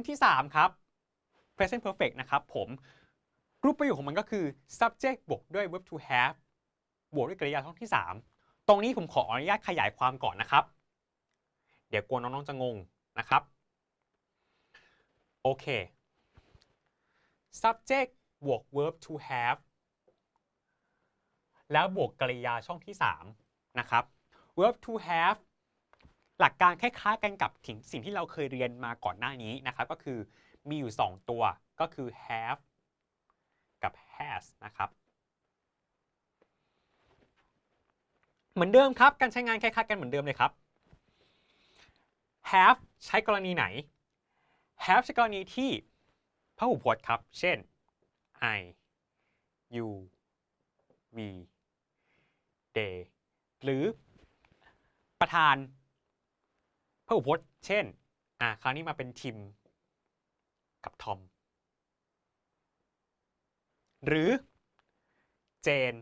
tense ที่ 3 ครับ present perfect นะครับผม รูปประโยคของมันก็คือ subject บวกด้วย verb to have บวกด้วยกริยาช่องที่ 3 ตรงนี้ผมขออนุญาตขยายความก่อนนะครับ เดี๋ยวกลัวน้องๆจะงงนะครับ โอเค subject บวก verb to have แล้วบวกกริยาช่องที่ 3 นะครับ verb to have หลักการคล้ายๆกันกับสิ่งสิ่งที่เราเคยเรียนมาก่อนหน้านี้นะครับ ก็คือมีอยู่ 2 ตัวก็คือ have กับ has นะครับ เหมือนเดิมครับ การใช้งานคล้ายๆกันเหมือนเดิมเลยครับ have ใช้กรณีไหน have ใช้กรณีที่พหูพจน์ครับ เช่น I you we they หรือประธาน พหูพจน์ เช่น อ่าคราวนี้มาเป็นทิมกับทอม หรือเจน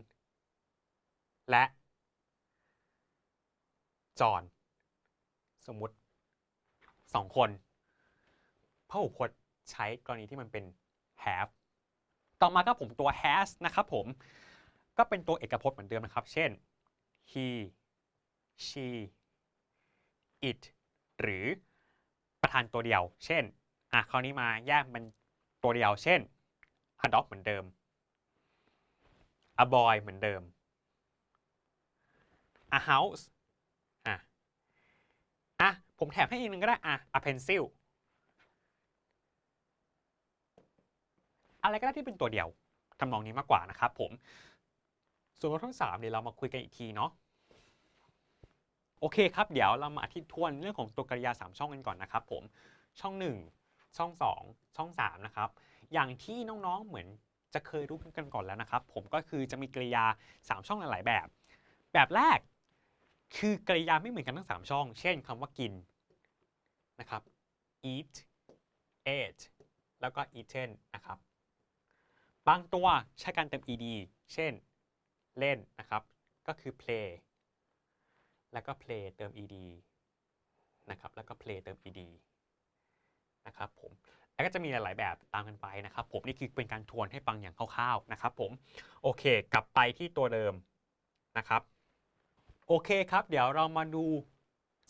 และจอห์นสมมุติสองคนพหูพจน์ใช้กรณีที่มันเป็น have ต่อมาก็ผมตัว has นะครับผม ก็เป็นตัวเอกพจน์เหมือนเดิมนะครับ เช่น he she it หรือประธานตัวเดียว เช่น อะคราวนี้มาแยกเป็นตัวเดียว เช่น a dog เหมือนเดิม a boy เหมือนเดิม a house อะ อะ ผมแถมให้อีกหนึ่งก็ได้ อะ a pencil อะไรก็ได้ที่เป็นตัวเดียวทำนองนี้มากกว่านะครับผม ส่วนข้อที่สามเดี๋ยวเรามาคุยกันอีกทีเนาะ โอเคครับ เดี๋ยวเรามาอธิทวนเรื่องของตัวกริยา 3 ช่องกันก่อนนะครับผมช่อง 1 ช่อง 2 ช่อง 3 นะครับ อย่างที่น้องๆเหมือนจะเคยรู้กันก่อนแล้วนะครับ ผมก็คือจะมีกริยา 3 ช่องหลาย ๆ แบบ แบบแรก คือกริยาไม่เหมือนกันทั้ง 3 ช่อง เช่นคำว่ากินนะครับ eat ate แล้วก็ eaten นะครับ บางตัวใช้การเติม ed เช่น เล่นนะครับ ก็คือ play แล้วก็ play เติม ed นะครับแล้วก็ play เติม ed นะครับผมแล้วก็จะมีหลาย ๆ แบบตามกันไปนะครับ ผมนี่คือเป็นการทวนให้ฟังอย่างคร่าว ๆ นะครับ ผมโอเค กลับไปที่ตัวเดิมนะครับโอเคครับ เดี๋ยวเรามาดู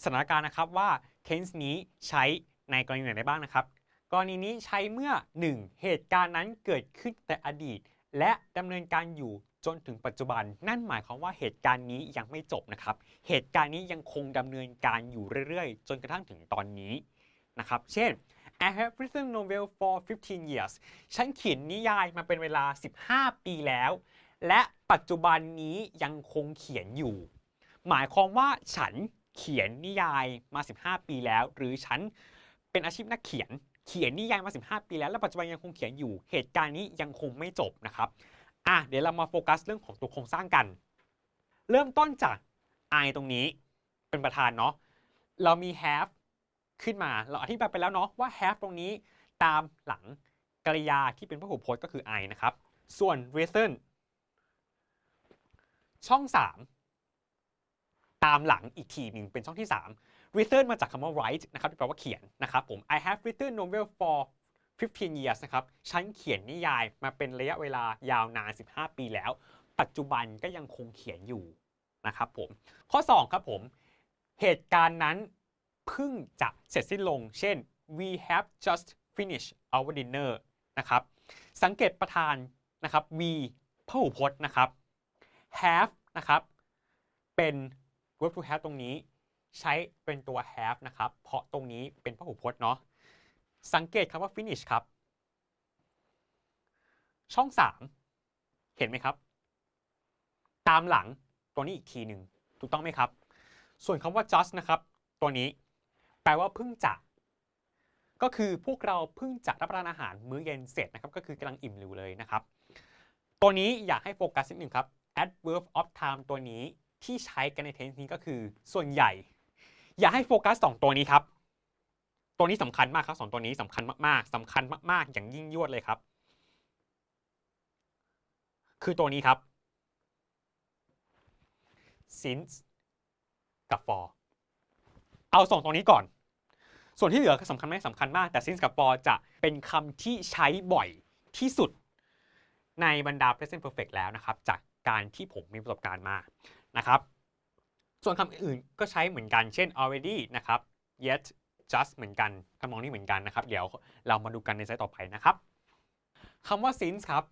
สถานการณ์นะครับว่า tense นี้ใช้ในกรณีไหนได้บ้างนะครับ กรณีนี้ใช้เมื่อ 1. เหตุการณ์นั้นเกิดขึ้นแต่อดีต และดำเนินการอยู่ จนถึงปัจจุบันนั่นหมายความว่าเหตุการณ์นี้ยังไม่จบนะครับ เหตุการณ์นี้ยังคงดำเนินการอยู่เรื่อยๆ จนกระทั่งถึงตอนนี้นะครับ เช่น I have written novel for 15 years ฉันเขียนนิยายมาเป็นเวลา 15 ปีแล้ว และปัจจุบันนี้ยังคงเขียนอยู่ หมายความว่าฉันเขียนนิยายมา 15 ปีแล้ว หรือฉันเป็นอาชีพนักเขียน เขียนนิยายมา 15 ปีแล้ว และปัจจุบันยังคงเขียนอยู่ เหตุการณ์นี้ยังคงไม่จบนะครับ อะเดี๋ยวเรามาโฟกัสเรื่องของตัวโครงสร้างกัน เริ่มต้นจาก I ตรงนี้เป็นประธานเนาะเรามี have ขึ้นมาเราอธิบายไปแล้วเนาะว่า have ตรงนี้ตามหลังกริยาที่เป็นพหูพจน์ก็คือ I นะครับ ส่วน reason ช่อง 3 ตามหลังอีกทีหนึ่งเป็นช่องที่ 3 return มาจากคำว่า write นะครับที่แปลว่าเขียนนะครับผม I have written novel for 15 years นะครับ ฉันเขียนนิยายมาเป็นระยะเวลายาวนาน 15 ปีแล้ว ปัจจุบันก็ยังคงเขียนอยู่นะครับผม ข้อ 2 ครับผม เหตุการณ์นั้นเพิ่งจะเสร็จสิ้นลง เช่น we have just finished our dinner นะครับ สังเกตประธานนะครับ we พหูพจน์นะครับ have นะครับเป็น verb to have ตรงนี้ ใช้เป็นตัว have นะครับ เพราะตรงนี้เป็นพหูพจน์เนาะ สังเกตคำว่า finish ครับ ช่อง 3 เห็นไหมครับ ตามหลังตัวนี้อีกทีหนึ่งถูกต้องไหมครับ ส่วนคำว่า just นะครับ ตัวนี้ แปลว่าเพิ่งจะก็คือพวกเราเพิ่งจะรับประทานอาหารมื้อเย็นเสร็จนะครับ ก็คือกำลังอิ่มอยู่เลยนะครับ ตัวนี้อยากให้โฟกัสนิดหนึ่งครับ adverb of time ตัวนี้ที่ใช้กันใน tense นี้ก็คือส่วนใหญ่ อย่าให้โฟกัส 2 ตัวนี้ครับ ตัวนี้สำคัญมากครับสองตัวนี้สำคัญมากๆสำคัญมาก ๆ อย่างยิ่งยวดเลยครับ คือตัวนี้ครับ since กับ for เอาสองตรงนี้ก่อน ส่วนที่เหลือสำคัญไหมสำคัญมาก แต่ since กับ for จะเป็นคำที่ใช้บ่อยที่สุดในบรรดา present perfect แล้วนะครับ จากการที่ผมมีประสบการณ์มานะครับ ส่วนคำอื่นก็ใช้เหมือนกันเช่น already นะครับ yet just เหมือนกันทำนองนี้เหมือนกันนะครับ เดี๋ยวเรามาดูกันในไซต์ต่อไปนะครับคำว่า since ครับ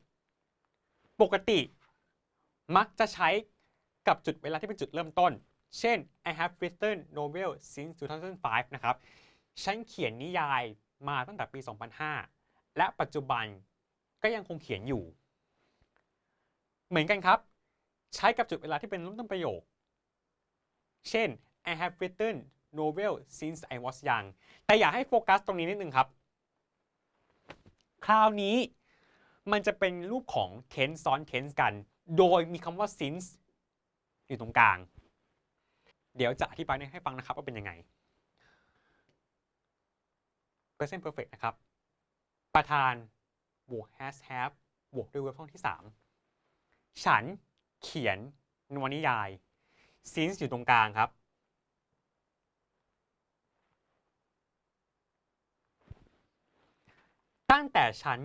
ปกติ มักจะใช้กับจุดเวลาที่เป็นจุดเริ่มต้น เช่น I have written novel since 2005 นะครับ ฉันเขียนนิยายมาตั้งแต่ปี 2005 และปัจจุบันก็ยังคงเขียนอยู่ เหมือนกันครับ ใช้กับจุดเวลาที่เป็นเริ่มต้นประโยค เช่น I have written novel since I was young แต่อยากให้โฟกัสตรงนี้นิดนึงครับ คราวนี้มันจะเป็นรูปของ tense ซ้อน tense กัน โดยมีคำว่า since อยู่ตรงกลาง เดี๋ยวจะอธิบายให้ฟังนะครับว่าเป็นยังไง present perfect นะครับ ประธานบวก has have บวกด้วย verb ช่องที่ 3 ฉันเขียนนวนิยาย since อยู่ตรงกลางครับ ตั้งแต่ฉัน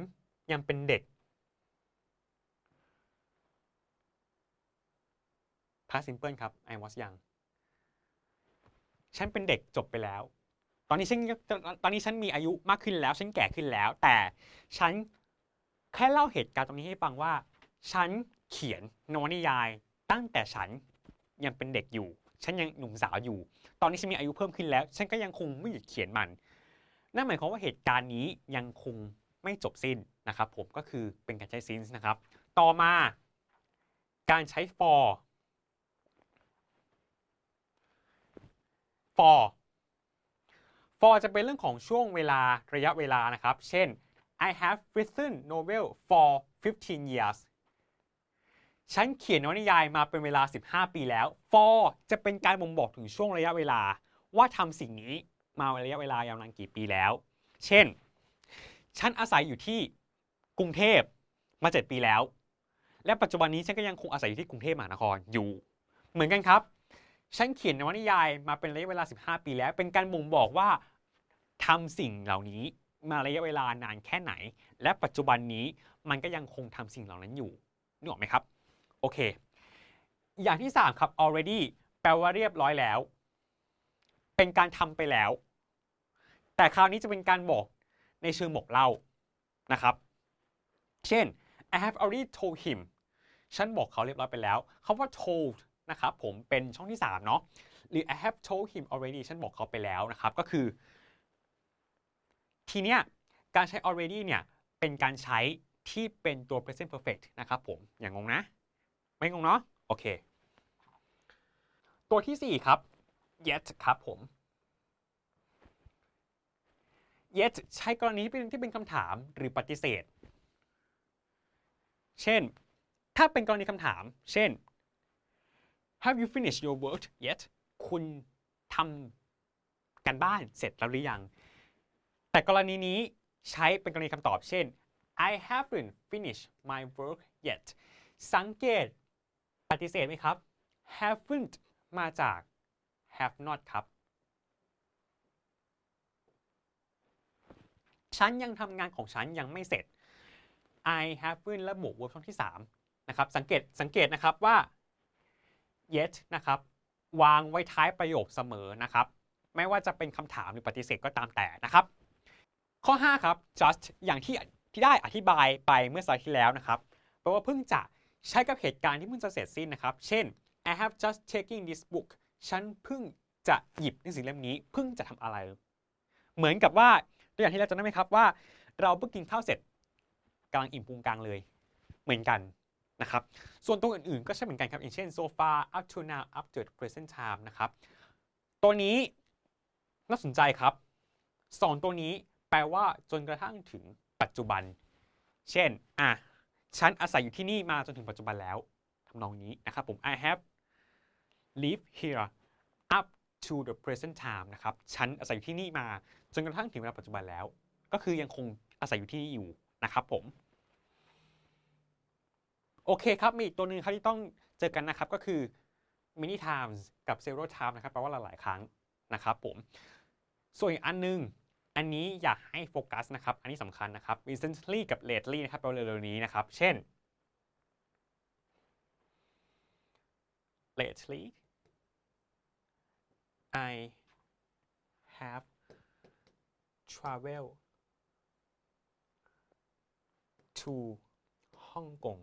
ยังเป็นเด็ก past simple ครับ I was young ฉันเป็นเด็กจบไปแล้ว ตอนนี้ฉันตอนนี้ฉันมีอายุมากขึ้นแล้ว ฉันแก่ขึ้นแล้ว แต่ฉันแค่เล่าเหตุการณ์ตรงนี้ให้ฟังว่า ฉันเขียนนวนิยายตั้งแต่ฉันยังเป็นเด็กอยู่ ฉันยังหนุ่มสาวอยู่ ตอนนี้ฉันมีอายุเพิ่มขึ้นแล้ว ฉันก็ยังคงไม่หยุดเขียนมัน นั่นหมายความว่าเหตุการณ์นี้ยังคงไม่จบสิ้นนะครับผมก็คือเป็นการใช้ since นะครับ ต่อมาการใช้ for for for จะเป็นเรื่องของช่วงเวลาระยะเวลานะครับ เช่น I have written novel for 15 years ฉันเขียนนวนิยายมาเป็นเวลา 15 ปีแล้ว for จะเป็นการบ่งบอกถึงช่วงระยะเวลาว่าทำสิ่งนี้ มาระยะเวลายาวนานกี่ปีแล้ว เช่น ฉันอาศัยอยู่ที่กรุงเทพมา 7 ปีแล้ว และปัจจุบันนี้ฉันก็ยังคงอาศัยอยู่ที่กรุงเทพมหานครอยู่ เหมือนกันครับ ฉันเขียนนวนิยายมาเป็นระยะเวลา 15 ปีแล้ว เป็นการบ่งบอกว่าทำสิ่งเหล่านี้มาระยะเวลานานแค่ไหน และปัจจุบันนี้มันก็ยังคงทำสิ่งเหล่านั้นอยู่นึกออกไหมครับ โอเค อย่างที่ 3 ครับ already แปลว่าเรียบร้อยแล้ว เป็นการทำไปแล้ว แต่คราวนี้จะเป็นการบอกในเชิงบอกเล่านะครับ เช่น I have already told him ฉันบอกเขาเรียบร้อยไปแล้วคำว่า told นะครับผมเป็นช่องที่3เนาะหรือ I have told him already ฉันบอกเขาไปแล้วนะครับก็คือ ทีเนี้ยการใช้ already เนี่ยเป็นการใช้ที่เป็นตัว present perfect นะครับผมอย่างงงนะ ไม่งงเนาะโอเค ตัวที่ 4 ครับ yet ครับผม yet ใช้กรณีที่เป็นที่เป็นคำถามหรือปฏิเสธ เช่น ถ้าเป็นกรณีคำถาม เช่น Have you finished your work yet คุณทำกันบ้านเสร็จแล้วหรือยัง แต่กรณีนี้ใช้เป็นกรณีคำตอบ เช่น I haven't finished my work yet สังเกตปฏิเสธไหมครับ haven't มาจาก have not ครับ ฉันยังทำงานของฉันยังไม่เสร็จ I haven't และบวก verb ช่องที่3นะครับ สังเกตสังเกตนะครับว่า yet นะครับ วางไว้ท้ายประโยคเสมอนะครับ ไม่ว่าจะเป็นคำถามหรือปฏิเสธก็ตามแต่นะครับ ข้อ 5 ครับ just อย่างที่ที่ได้อธิบายไปเมื่อสไลด์ที่แล้วนะครับแปลว่าเพิ่งจะใช้กับเหตุการณ์ที่เพิ่งจะเสร็จสิ้นนะครับ เช่น I have just taken this book ฉันเพิ่งจะหยิบหนังสือเล่มนี้เพิ่งจะทำอะไร เหมือนกับว่าตัวอย่างที่เราจำได้ไหมครับว่า เราเพิ่งกินข้าวเสร็จกำลังอิ่มพุงกลางเลย เหมือนกันนะครับ ส่วนตัวอื่นๆ ก็ใช่เหมือนกันครับอย่างเช่น so far up to now up to the present time นะครับ ตัวนี้น่าสนใจครับสองตัวนี้แปลว่าจนกระทั่งถึงปัจจุบัน เช่น อะ ฉันอาศัยอยู่ที่นี่มาจนถึงปัจจุบันแล้วทำนองนี้นะครับผม I have live here up to the present time นะครับ ฉันอาศัยอยู่ที่นี่มา จนกระทั่งถึงเวลาปัจจุบันแล้ว ก็คือยังคงอาศัยอยู่ที่นี่อยู่นะครับผม โอเคครับ มีอีกตัวหนึ่งครับที่ต้องเจอกันนะครับ ก็คือ many times กับ several times นะครับ แปลว่าหลายๆครั้งนะครับผม ส่วนอีกอันหนึง อันนี้อยากให้โฟกัสนะครับ อันนี้สำคัญนะครับ recently กับ lately นะครับแปลว่าเร็วๆนี้นะครับ เช่น lately I have travel to ฮ่องกง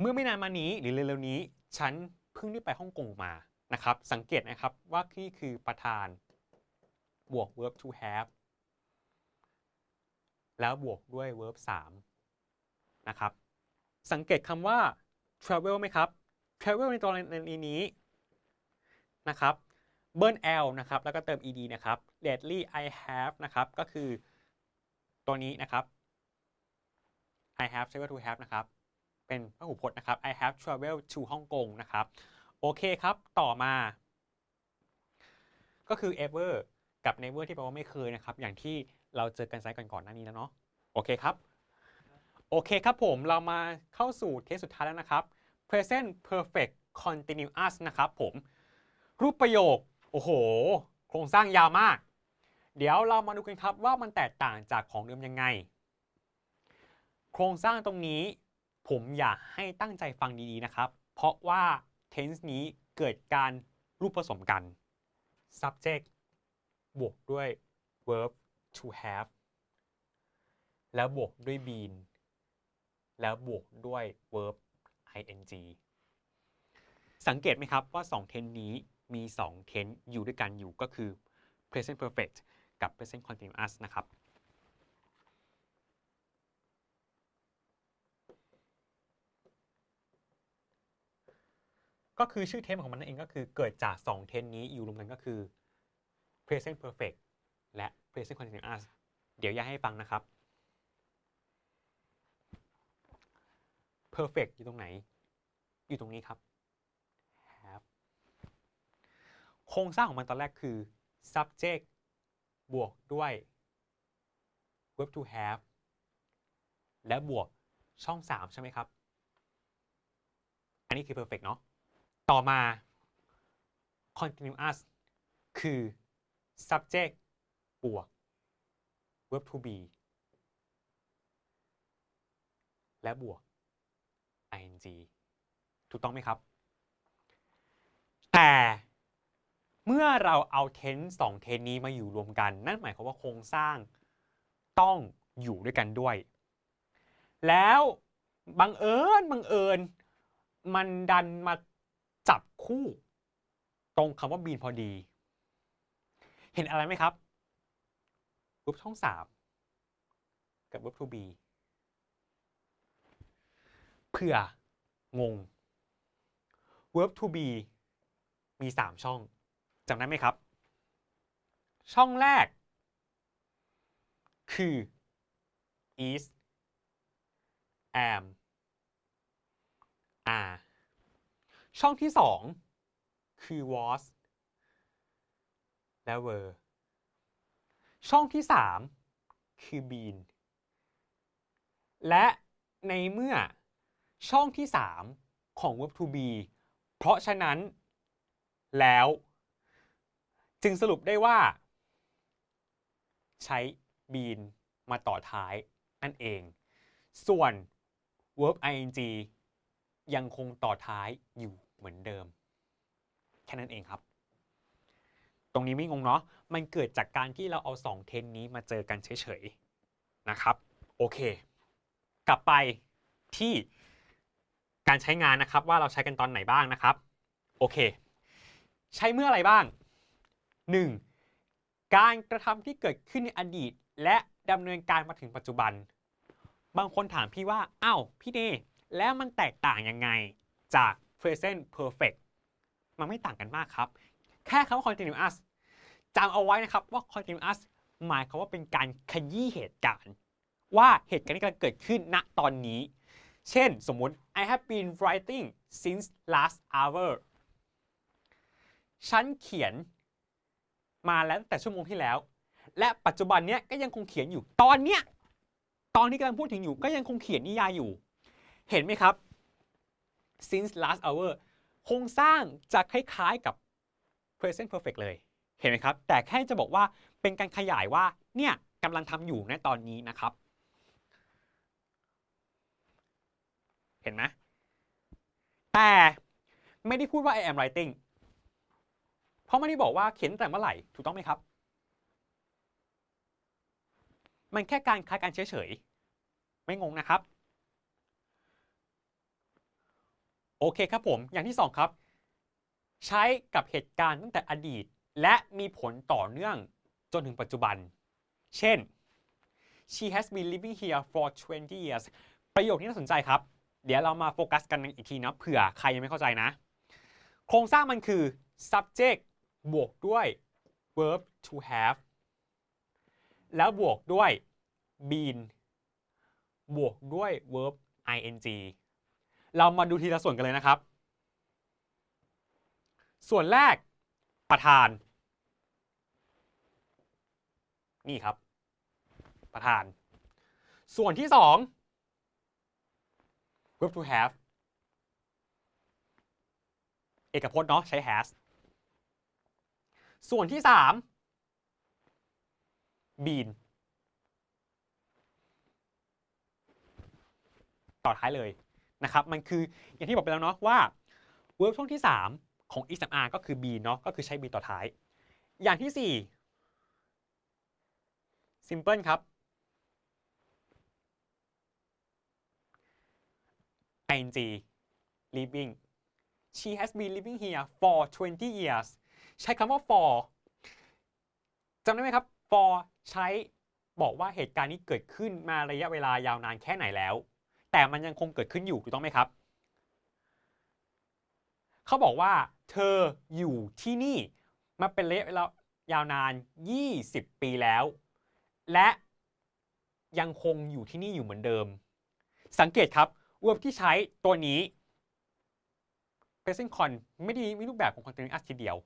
เมื่อไม่นานมานี้หรือเร็วๆนี้ ฉันเพิ่งได้ไปฮ่องกงมานะครับ สังเกตนะครับว่านี่คือประธานบวก verb to have แล้วบวกด้วย verb 3 นะครับ สังเกตคำว่า travel ไหมครับ travel ในตัวในนี้นะครับ burn l นะครับ แล้วก็เติม ed นะครับ lately I have นะครับ ก็คือตัวนี้นะครับ I have travel to have นะครับ เป็นพหูพจน์นะครับ I have traveled to ฮ่องกงนะครับ โอเคครับ ต่อมา ก็คือ ever กับ never ที่แปลว่าไม่เคยนะครับ อย่างที่เราเจอกันไซส์ก่อนๆหน้านี้แล้วเนาะ โอเคครับ โอเคครับผม เรามาเข้าสู่เทสสุดท้ายแล้วนะครับ present perfect continuous นะครับผม รูปประโยค โอ้โห โครงสร้างยาวมาก เดี๋ยวเรามาดูกันครับว่ามันแตกต่างจากของเดิมยังไง โครงสร้างตรงนี้ ผมอยากให้ตั้งใจฟังดีๆนะครับ เพราะว่า tense นี้เกิดการรูปผสมกัน subject บวกด้วย verb to have แล้วบวกด้วย been แล้วบวกด้วย verb ing สังเกตไหมครับว่า2 tense นี้มี2 tense อยู่ด้วยกันอยู่ก็คือ present perfect กับ present continuous นะครับก็คือชื่อเทมของมันนั่นเองก็คือเกิดจาก 2 เทนนี้อยู่รวมกันก็คือ present perfect และ present continuous เดี๋ยวอยากให้ฟังนะครับ perfect อยู่ตรงไหน อยู่ตรงนี้ครับ have โครงสร้างของมันตอนแรกคือ subject บวกด้วย verb to have และบวกช่อง 3 ใช่ไหมครับ อันนี้คือ perfect เนาะ ต่อมา continuous คือ subject บวก verb to be และบวก ing ถูกต้องไหมครับ แต่เมื่อเราเอา tense 2 tense นี้มาอยู่รวมกัน นั่นหมายความว่าโครงสร้างต้องอยู่ด้วยกันด้วย แล้วบังเอิญบังเอิญ มันดันมาจับคู่ ตรงคำว่า bean พอดี เห็นอะไรไหมครับ verb ช่อง3กับ verb to be เผื่องง verb to be มี 3 ช่องจำได้ไหมครับ ช่องแรก คือ is am are ช่องที่ 2 คือ was และ were ช่องที่ 3 คือ been และในเมื่อ ช่องที่ 3 ของ verb to be เพราะฉะนั้นแล้ว จึงสรุปได้ว่า ใช้ been มาต่อท้ายนั่นเอง ส่วน verb ing ยังคงต่อท้ายอยู่เหมือนเดิม แค่นั้นเองครับ ตรงนี้ไม่งงเนาะมันเกิดจากการที่เราเอา 2 เทนนี้มาเจอกันเฉยๆ นะครับ โอเค กลับไปที่ การใช้งานนะครับว่าเราใช้กันตอนไหนบ้างนะครับ โอเค ใช้เมื่ออะไรบ้าง 1. การกระทำที่เกิดขึ้นในอดีต และดำเนินการมาถึงปัจจุบัน บางคนถามพี่ว่าอ้าวพี่เดแล้วมันแตกต่างยังไงจาก present perfect มันไม่ต่างกันมากครับ แค่คำว่า continuous จำเอาไว้นะครับว่า continuous หมายความว่าเป็นการขยี้เหตุการณ์ ว่าเหตุการณ์ที่กำลังเกิดขึ้นณตอนนี้ เช่นสมมุติ I have been writing since last hour ฉันเขียนมาแล้วตั้งแต่ชั่วโมงที่แล้ว และปัจจุบันเนี้ยก็ยังคงเขียนอยู่ ตอนเนี้ย ตอนที่กำลังพูดถึงอยู่ก็ยังคงเขียนนิยายอยู่ เห็นไหมครับ since last hour โครงสร้างจะคล้ายๆกับ present perfect เลย เห็นไหมครับ แต่แค่จะบอกว่าเป็นการขยายว่าเนี่ยกำลังทำอยู่ในตอนนี้นะครับ เห็นไหมแต่ไม่ได้พูดว่า I am writing เพราะไม่ได้บอกว่าเขียนแต่เมื่อไหร่ ถูกต้องไหมครับ มันแค่การคล้ายกันเฉยๆ ไม่งงนะครับ โอเคครับผม อย่างที่ 2 ครับ ใช้กับเหตุการณ์ตั้งแต่อดีต และมีผลต่อเนื่องจนถึงปัจจุบัน เช่น she has been living here for 20 years ประโยคนี้น่าสนใจครับ เดี๋ยวเรามาโฟกัสกันอีกทีนะเผื่อใครยังไม่เข้าใจนะ โครงสร้างมันคือ subject บวกด้วย verb to have แล้วบวกด้วย been บวกด้วย verb ing เรามาดูทีละส่วนกันเลยนะครับ ส่วนแรกประธาน นี่ครับ ประธาน ส่วนที่สอง verb to have เอกพจน์เนาะใช้ has ส่วนที่สาม been ต่อท้ายเลยนะครับ มันคืออย่างที่บอกไปแล้วเนาะว่า verb ช่วงที่ 3 ของ is r ก็คือ be เนาะก็คือใช้ be ต่อท้าย อย่างที่ 4 simple ครับ ing living she has been living here for 20 years ใช้คำว่า for จำได้ไหมครับ for ใช้บอกว่าเหตุการณ์นี้เกิดขึ้นมาระยะเวลายาวนานแค่ไหนแล้ว แต่มันยังคงเกิดขึ้นอยู่ถูกต้องไหมครับ เขาบอกว่า เธออยู่ที่นี่มาเป็นระยะเวลายาวนาน 20 ปีแล้ว และยังคงอยู่ที่นี่อยู่เหมือนเดิม สังเกตครับ verb ที่ใช้ตัวนี้ present con ไม่ได้มีรูปแบบของ continuous ทีเดียว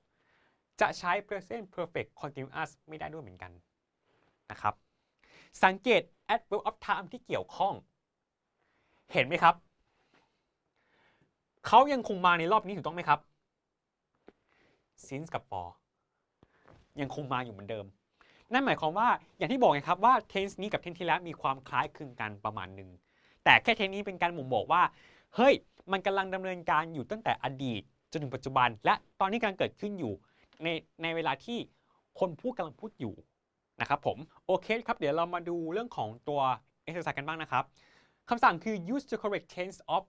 จะใช้ present perfect continuous ไม่ได้ด้วยเหมือนกันนะครับ สังเกต adverb of time ที่เกี่ยวข้อง เห็นไหมครับ เขายังคงมาในรอบนี้ถูกต้องไหมครับ since กับ for ยังคงมาอยู่เหมือนเดิม นั่นหมายความว่าอย่างที่บอกไงครับว่า tense นี้กับ tense ที่แล้วมีความคล้ายคลึงกันประมาณหนึ่ง แต่แค่ tense นี้เป็นการบ่งบอกว่า เฮ้ย มันกำลังดำเนินการอยู่ตั้งแต่อดีตจนถึงปัจจุบัน และตอนนี้กำลังเกิดขึ้นอยู่ในในเวลาที่คนพูดกำลังพูดอยู่นะครับผมโอเคครับ เดี๋ยวเรามาดูเรื่องของตัว exercise กันบ้างนะครับคำสั่งคือ use the correct tense of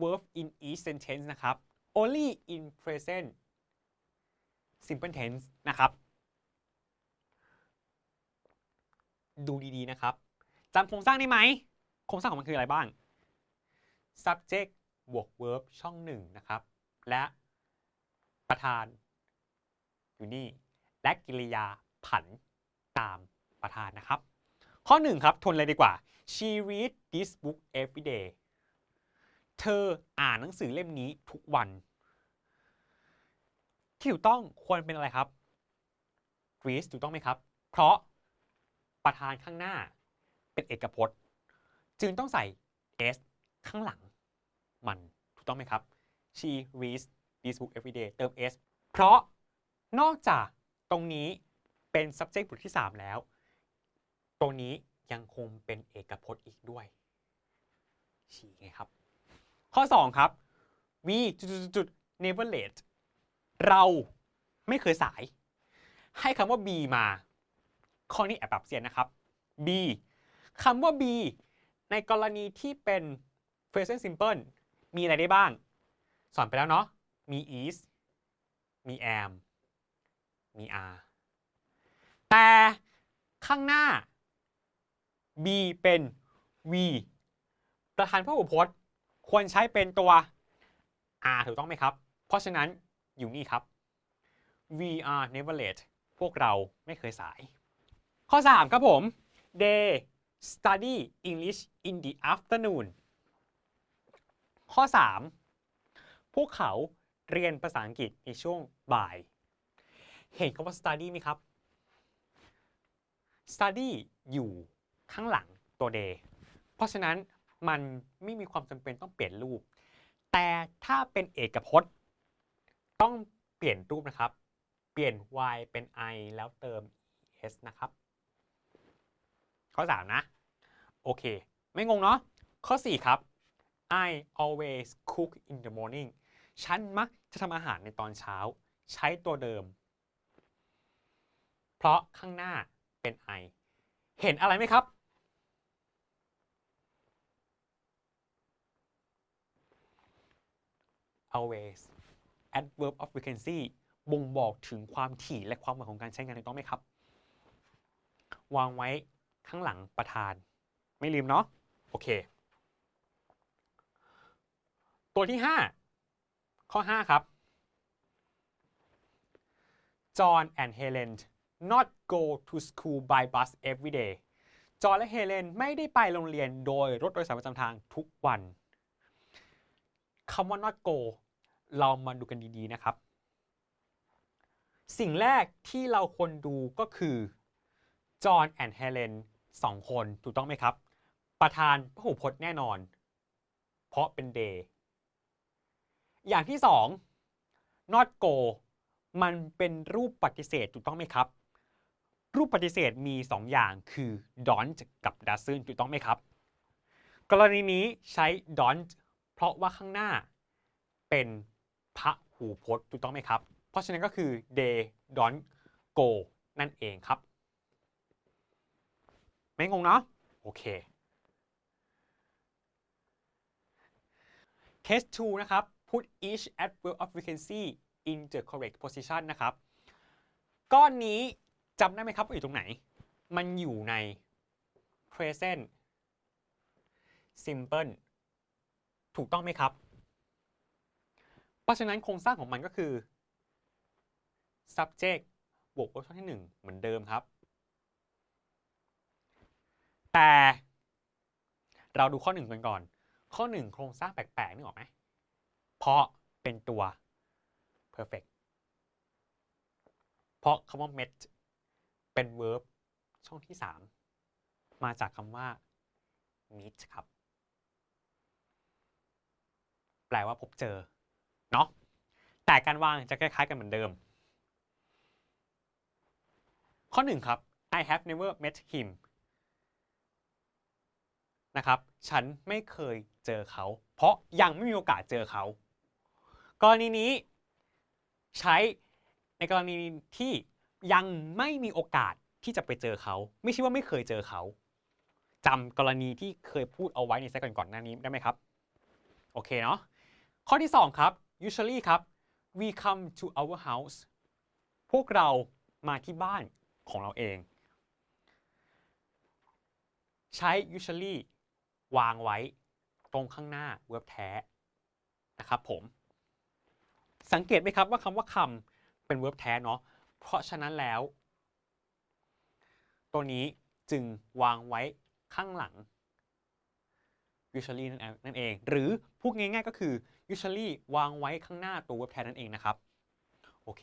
verb in each sentence นะครับ only in present simple tense นะครับ ดูดีๆนะครับจำโครงสร้างได้ไหม โครงสร้างของมันคืออะไรบ้าง subject บวก verb ช่องหนึ่งนะครับ และประธานอยู่นี่ และกิริยาผันตามประธานนะครับ ข้อหนึ่งครับทวนเลยดีกว่า she read this book every day เธออ่านหนังสือเล่มนี้ทุกวัน ที่ถูกต้องควรเป็นอะไรครับ read ถูกต้องไหมครับ เพราะประธานข้างหน้าเป็นเอกพจน์ จึงต้องใส่ s ข้างหลังมันถูกต้องไหมครับ she reads this book every day เติม s เพราะนอกจากตรงนี้เป็น subject บทที่ 3 แล้ว ตรงนี้ยังคงเป็นเอกพจน์อีกด้วยชี้ไงครับ ข้อ 2 ครับ we จุดๆ never late เราไม่เคยสาย ให้คำว่า be มา ข้อนี้แอบปรับเสียนนะครับ be คำว่า be ในกรณีที่เป็น present simple มีอะไรได้บ้าง สอนไปแล้วเนาะ มี is มี am มี are แต่ข้างหน้า be เป็น we ประธานพหูพจน์ควรใช้เป็นตัว are ถูกต้องไหมครับ เพราะฉะนั้นอยู่นี่ครับ we are never late พวกเราไม่เคยสาย ข้อ 3 ครับผม they study English in the afternoon ข้อ 3 พวกเขาเรียนภาษาอังกฤษในช่วงบ่าย เห็นคำว่า study ไหมครับ study อยู่ข้างหลังตัว day เพราะฉะนั้นมันไม่มีความจำเป็นต้องเปลี่ยนรูป แต่ถ้าเป็นเอกพจน์ ต้องเปลี่ยนรูปนะครับ เปปลี่ยน y เป็น i แล้วเติม s นะครับ ข้อ 3 นะ โอเค ไม่งงเนาะข้อ 4 ครับ I always cook in the morning ฉันมักจะทำอาหารในตอนเช้า ใช้ตัวเดิม เพราะข้างหน้าเป็น I เห็นอะไรไหมครับ always adverb of frequency บ่งบอกถึงความถี่และความหมายของการใช้งานถูกต้องไหมครับ วางไว้ ข้างหลังประธาน ไม่ลืมเนาะโอเค ตัวที่ 5 ข้อ 5 ครับ John and Helen not go to school by bus every day จอห์นและเฮเลนไม่ได้ไปโรงเรียนโดยรถโดยสารประจำทางทุกวันคำว่า not go เรามาดูกันดีๆนะครับ สิ่งแรกที่เราควรดูก็คือจอห์นแอนด์เฮเลน สองคนถูกต้องไหมครับ ประธานพหูพจน์แน่นอน เพราะเป็น day อย่างที่สอง not go มันเป็นรูปปฏิเสธถูกต้องไหมครับ รูปปฏิเสธมี 2 อย่างคือ don't กับ doesn't ถูกต้องไหมครับ กรณีนี้ใช้ don't เพราะว่าข้างหน้าเป็นพระหูพจน์ถูกต้องไหมครับ เพราะฉะนั้นก็คือ they don't go นั่นเองครับ ไม่งงเนาะโอเค case 2นะครับ put each adverb of frequency in the correct position นะครับ ก้อนนี้จำได้ไหมครับว่าอยู่ตรงไหน มันอยู่ใน present simple ถูกต้องไหมครับ เพราะฉะนั้นโครงสร้างของมันก็คือ subject บวก verb ช่องที่ 1 เหมือนเดิมครับ แต่เราดูข้อ1กันก่อน ข้อ1โครงสร้างแปลกๆนึกออกไหม เพราะเป็นตัว perfect เพราะคำว่า met เป็น verb ช่องที่ 3 มาจากคำว่า meet ครับ แปลว่าพบเจอ เนาะ แต่การวางจะคล้ายๆกันเหมือนเดิม ข้อ1ครับ I have never met him นะครับ ฉันไม่เคยเจอเขา เพราะยังไม่มีโอกาสเจอเขา กรณีนี้ใช้ในกรณีที่ยังไม่มีโอกาสที่จะไปเจอเขา ไม่ใช่ว่าไม่เคยเจอเขาจำกรณีที่เคยพูดเอาไว้ในไซต์ก่อนๆหน้านี้ได้ไหมครับ โอเคเนาะข้อที่ 2 ครับ usually ครับ we come to our house พวกเรามาที่บ้านของเราเอง ใช้ usually วางไว้ตรงข้างหน้าเว็บแท้นะครับผม สังเกตไหมครับว่าคำว่าคำเป็นเว็บแท้เนาะเพราะฉะนั้นแล้ว ตัวนี้จึงวางไว้ข้างหลัง usually นั่นเอง หรือพูดง่ายๆก็คือ usually วางไว้ข้างหน้าตัวเว็บแทนนั่นเองนะครับ โอเค